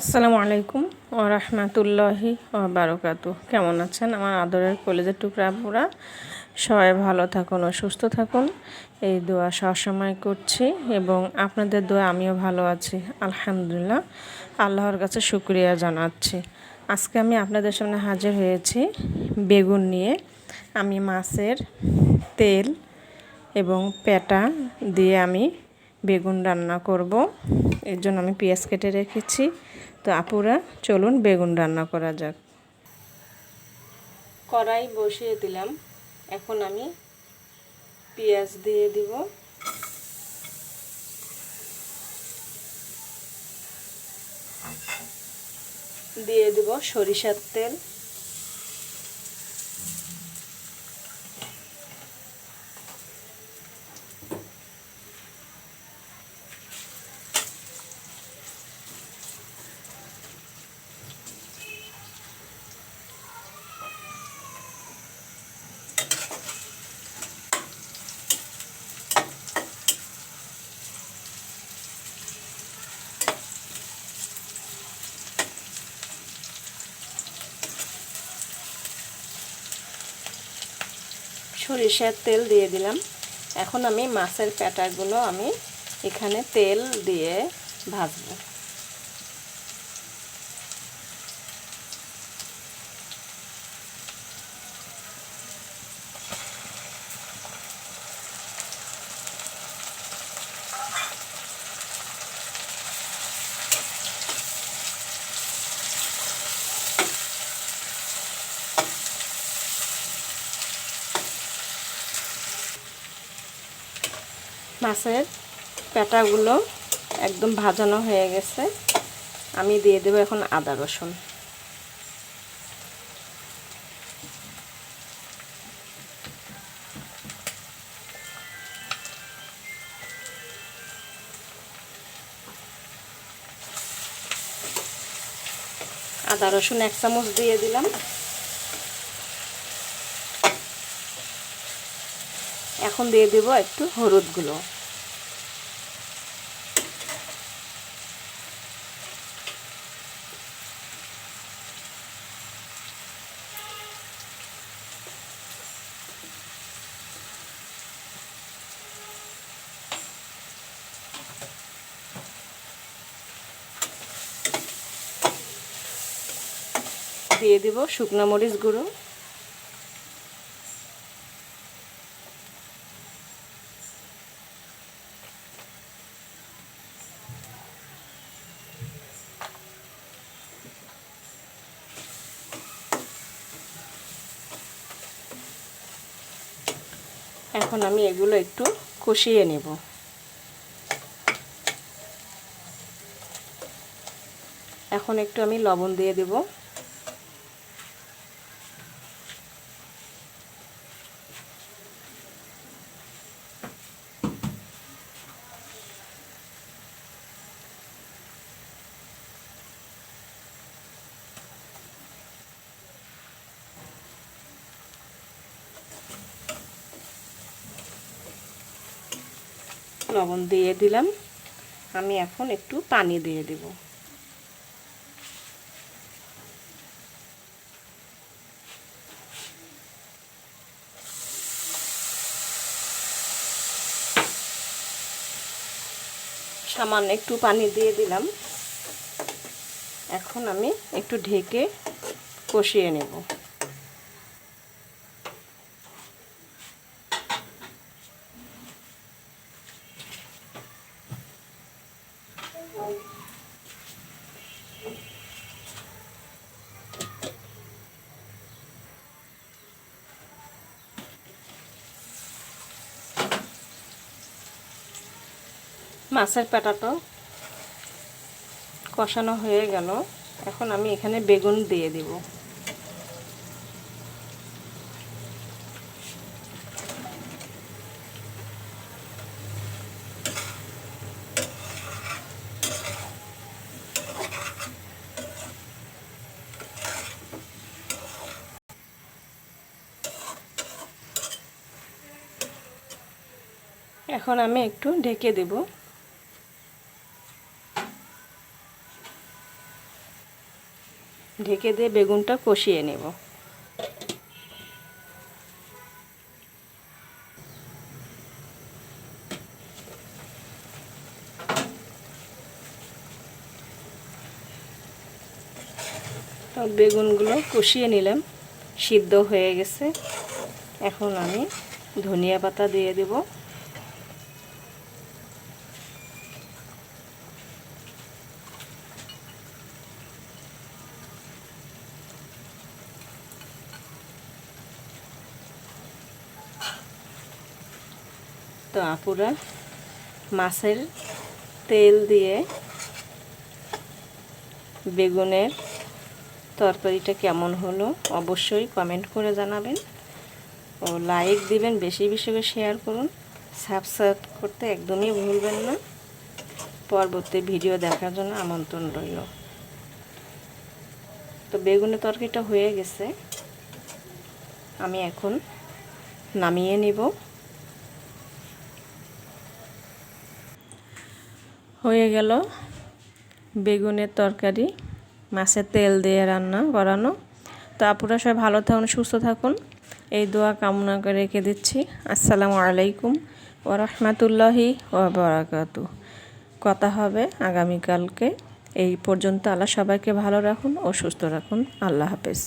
আসসালামু আলাইকুম ও রহমতুল্লাহি ও বারকাত কেমন আছেন আমার আদরের কলেজের টুকরা আপুরা? সবাই ভালো থাকুন ও সুস্থ থাকুন। এই দোয়া সবসময় করছি এবং আপনাদের দোয়া আমিও ভালো আছি, আলহামদুলিল্লাহ। আল্লাহর কাছে শুক্রিয়া জানাচ্ছি। আজকে আমি আপনাদের সামনে হাজির হয়েছি বেগুন নিয়ে। আমি মাছের তেল এবং পেটা দিয়ে আমি বেগুন রান্না করব। এর জন্য আমি পেঁয়াজ কেটে রেখেছি। তো আপুরা, চলুন বেগুন রান্না করা যাক। কড়াই বসিয়ে দিলাম। এখন আমি পেঁয়াজ দিয়ে দিব। দিয়ে দিব সরিষার তেল। সরিষার তেল দিয়ে দিলাম। এখন আমি মাছের প্যাটাগুলো আমি এখানে তেল দিয়ে ভাজবো। মাছের পেটাগুলো একদম ভাজানো হয়ে গেছে। আমি দিয়ে দেবো এখন আদা রসুন। আদা রসুন এক চামচ দিয়ে দিলাম। এখন দিয়ে দেব একটু হলুদ হলুদগুলো দিয়ে দিব শুকনো মরিচ গুঁড়ো। এখন আমি এগুলো একটু কষিয়ে নেব। এখন একটু আমি লবণ দিয়ে দেব। লবণ দিয়ে দিলাম। আমি এখন একটু পানি দিয়ে দেব। সামান্য একটু পানি দিয়ে দিলাম। এখন আমি একটু ঢেকে কষিয়ে নেব। মাছের পেটাটা কষানো হয়ে গেল। এখন আমি এখানে বেগুন দিয়ে দিব। এখন আমি একটু ঢেকে দেব। ঢেকে দিয়ে বেগুনটা কষিয়ে নেব। বেগুনগুলো কষিয়ে নিলাম, সিদ্ধ হয়ে গেছে। এখন আমি ধনিয়া পাতা দিয়ে দেব। তো আপুরা, মাছের তেল দিয়ে বেগুনের তরকারিটা কেমন হলো অবশ্যই কমেন্ট করে জানাবেন। ও লাইক দিবেন, বেশি বেশি শেয়ার করুন। সাবস্ক্রাইব করতে একদমই ভুলবেন না। পরবর্তী ভিডিও দেখার জন্য আমন্ত্রণ রইল। তো বেগুনের তরকারিটা হয়ে গেছে। আমি এখন নামিয়ে নিব। হয়ে গেল বেগুনের তরকারি, মাছের তেল দিয়ে রান্না করানো। তো আপুরা সবাই ভালো থাকুন, সুস্থ থাকুন। এই দোয়া কামনা করে রেখে দিচ্ছি। আসসালামু আলাইকুম ও রহমতুল্লাহি ও বারাকাতু। কথা হবে আগামীকালকে। এই পর্যন্ত আল্লাহ সবাইকে ভালো রাখুন ও সুস্থ রাখুন। আল্লাহ হাফেজ।